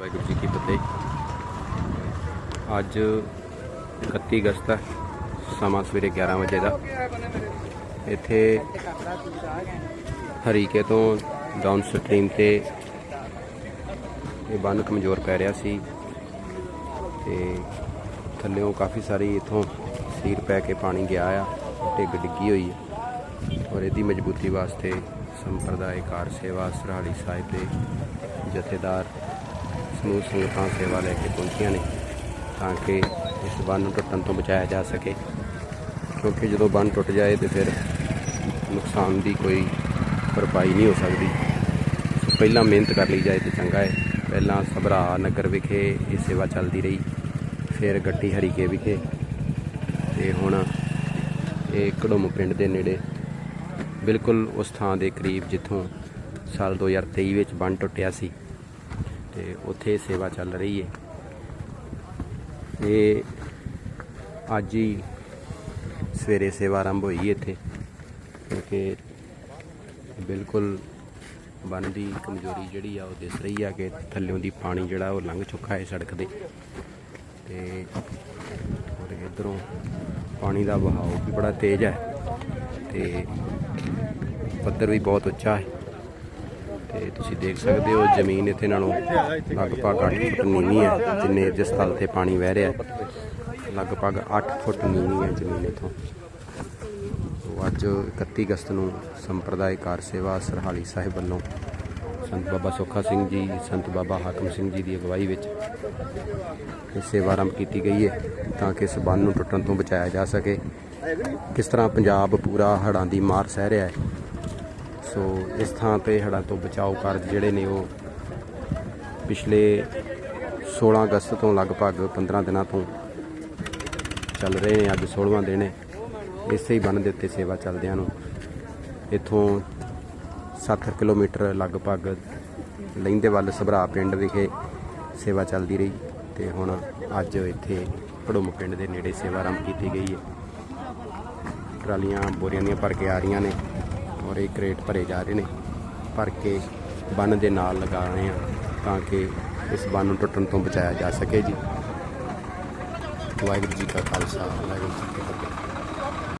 ਵਾਹਿਗੁਰੂ ਜੀ ਕੀ ਫਤਿਹ। ਅੱਜ 31 ਅਗਸਤ ਹੈ ਸਮਾਂ ਸਵੇਰੇ 11 ਵਜੇ ਦਾ। ਇੱਥੇ ਹਰੀਕੇ ਤੋਂ ਡਾਊਨ ਸਟਰੀਮ ਤੇ ਇਹ ਬੰਨ ਕਮਜ਼ੋਰ ਪੈ ਰਿਹਾ ਸੀ ਤੇ ਥੱਲਿਓਂ ਕਾਫੀ ਸਾਰੀ ਇਥੋਂ ਸੀਰ ਪੈ ਕੇ ਪਾਣੀ ਗਿਆ ਆ ਡਿੱਗ ਡਿੱਗੀ ਹੋਈ ਹੈ ਔਰ ਇਹਦੀ ਮਜ਼ਬੂਤੀ ਵਾਸਤੇ ਸੰਪਰਦਾਇਕਾਰ ਸੇਵਾ ਸਰਹਾਲੀ ਸਾਹਿਬ ਦੇ ਜਥੇਦਾਰ ਸਮੂਹ ਸੰਗਤਾਂ ਸੇਵਾ ਲੈ ਕੇ ਪਹੁੰਚੀਆਂ ਨੇ, ਤਾਂ ਕਿ ਇਸ ਬੰਨ ਨੂੰ ਟੁੱਟਣ ਤੋਂ ਬਚਾਇਆ ਜਾ ਸਕੇ। ਕਿਉਂਕਿ ਜਦੋਂ ਬੰਨ ਟੁੱਟ ਜਾਏ ਤੇ ਫਿਰ ਨੁਕਸਾਨ ਦੀ ਕੋਈ ਭਰਪਾਈ ਨਹੀਂ ਹੋ ਸਕਦੀ। ਸੋ ਪਹਿਲਾਂ ਮਿਹਨਤ ਕਰ ਲਈ ਜਾਏ ਤੇ ਚੰਗਾ ਹੈ। ਪਹਿਲਾਂ ਸਭਰਾ ਨਗਰ ਵਿਖੇ ਇਹ ਸੇਵਾ ਚੱਲਦੀ ਰਹੀ, ਫਿਰ ਗੱਟੀ ਹਰੀਕੇ ਵਿਖੇ ਤੇ ਹੁਣ ਇਹ ਕੜੋਮ ਪਿੰਡ ਦੇ ਨੇੜੇ, ਬਿਲਕੁਲ ਉਸ ਥਾਂ ਦੇ ਕਰੀਬ ਜਿੱਥੋਂ ਸਾਲ 2023 ਵਿੱਚ ਬੰਨ ਟੁੱਟਿਆ ਸੀ। ਤੇ ਉੱਥੇ ਸੇਵਾ ਚੱਲ ਰਹੀ ਹੈ। ਇਹ ਅੱਜ ਹੀ ਸਵੇਰੇ ਸੇਵਾ ਆਰੰਭ ਹੋਈ ਇੱਥੇ, ਕਿਉਂਕਿ ਬਿਲਕੁਲ ਬੰਨ ਦੀ ਕਮਜ਼ੋਰੀ ਜਿਹੜੀ ਆ ਉਹ ਦਿਸ ਰਹੀ ਆ ਕਿ ਥੱਲਿਓਂ ਦੀ ਪਾਣੀ ਜਿਹੜਾ ਉਹ ਲੰਘ ਚੁੱਕਾ ਹੈ ਸੜਕ ਦੇ ਤੇ ਔਰ ਇਧਰੋਂ ਪਾਣੀ ਦਾ ਵਹਾਅ ਵੀ ਬੜਾ ਤੇਜ਼ ਹੈ ਤੇ ਪੱਧਰ ਵੀ ਬਹੁਤ ਉੱਚਾ ਹੈ। ਤੇ ਤੁਸੀਂ ਦੇਖ ਸਕਦੇ ਹੋ ਜ਼ਮੀਨ ਇੱਥੇ ਨਾਲੋਂ ਲਗਭਗ 8 ਫੁੱਟ ਨੀਵੀਂ ਹੈ, ਜਿੰਨੇ ਜਿਸ ਤਲ ਤੇ ਪਾਣੀ ਵਹਿ ਰਿਹਾ ਲਗਭਗ 8 ਫੁੱਟ ਨੀਵੀਂ ਹੈ ਜ਼ਮੀਨ ਇੱਥੋਂ। ਅੱਜ 31 ਅਗਸਤ ਨੂੰ ਸੰਪਰਦਾਇਕਾਰ ਸੇਵਾ ਸਰਹਾਲੀ ਸਾਹਿਬ ਵੱਲੋਂ ਸੰਤ ਬਾਬਾ ਸੁੱਖਾ ਸਿੰਘ ਜੀ, ਸੰਤ ਬਾਬਾ ਹਾਕਮ ਸਿੰਘ ਜੀ ਦੀ ਅਗਵਾਈ ਵਿੱਚ ਇਹ ਸੇਵਾ ਆਰੰਭ ਕੀਤੀ ਗਈ ਹੈ, ਤਾਂ ਕਿ ਇਸ ਬੰਨ ਨੂੰ ਟੁੱਟਣ ਤੋਂ ਬਚਾਇਆ ਜਾ ਸਕੇ। ਕਿਸ ਤਰ੍ਹਾਂ ਪੰਜਾਬ ਪੂਰਾ ਹੜ੍ਹਾਂ ਦੀ ਮਾਰ ਸਹਿ ਰਿਹਾ ਹੈ ਸੋ ਇਸ ਥਾਂ ਤੇ ਹੜ੍ਹਾਂ ਤੋਂ ਬਚਾਓ ਕਾਰਜ ਜਿਹੜੇ ਨੇ ਉਹ ਪਿਛਲੇ 16 ਅਗਸਤ ਤੋਂ ਲਗਭਗ 15 ਦਿਨਾਂ ਤੋਂ ਚੱਲ ਰਹੇ ਨੇ, ਅੱਜ 16ਵਾਂ ਦਿਨ ਹੈ। ਇਸੇ ਹੀ ਬੰਨ ਦੇ ਉੱਤੇ ਸੇਵਾ ਚੱਲਦਿਆਂ ਨੂੰ ਇੱਥੋਂ 70 ਕਿਲੋਮੀਟਰ ਲਗਭਗ ਲਹਿੰਦੇ ਵੱਲ ਸਭਰਾ ਪਿੰਡ ਵਿਖੇ ਸੇਵਾ ਚੱਲਦੀ ਰਹੀ ਤੇ ਹੁਣ ਅੱਜ ਇੱਥੇ ਘੜੋਮ ਪਿੰਡ ਦੇ ਨੇੜੇ ਸੇਵਾ ਆਰੰਭ ਕੀਤੀ ਗਈ ਹੈ। ਟਰਾਲੀਆਂ ਬੋਰੀਆਂ ਦੀਆਂ ਭਰ ਕੇ ਆ ਰਹੀਆਂ ਨੇ। ਔਰ ਇਹ ਕ੍ਰੇਟ ਭਰੇ ਜਾ ਰਹੇ ਨੇ। ਭਰ ਕੇ ਬੰਨ ਦੇ ਨਾਲ ਲਗਾ ਰਹੇ ਆ ਤਾਂ ਕਿ ਇਸ ਬੰਨ ਨੂੰ ਟੁੱਟਣ ਤੋਂ ਬਚਾਇਆ ਜਾ ਸਕੇ ਜੀ। ਵਾਹਿਗੁਰੂ ਜੀ ਕਾ ਖਾਲਸਾ, ਵਾਹਿਗੁਰੂ ਜੀ ਕੀ ਫਤਿਹ।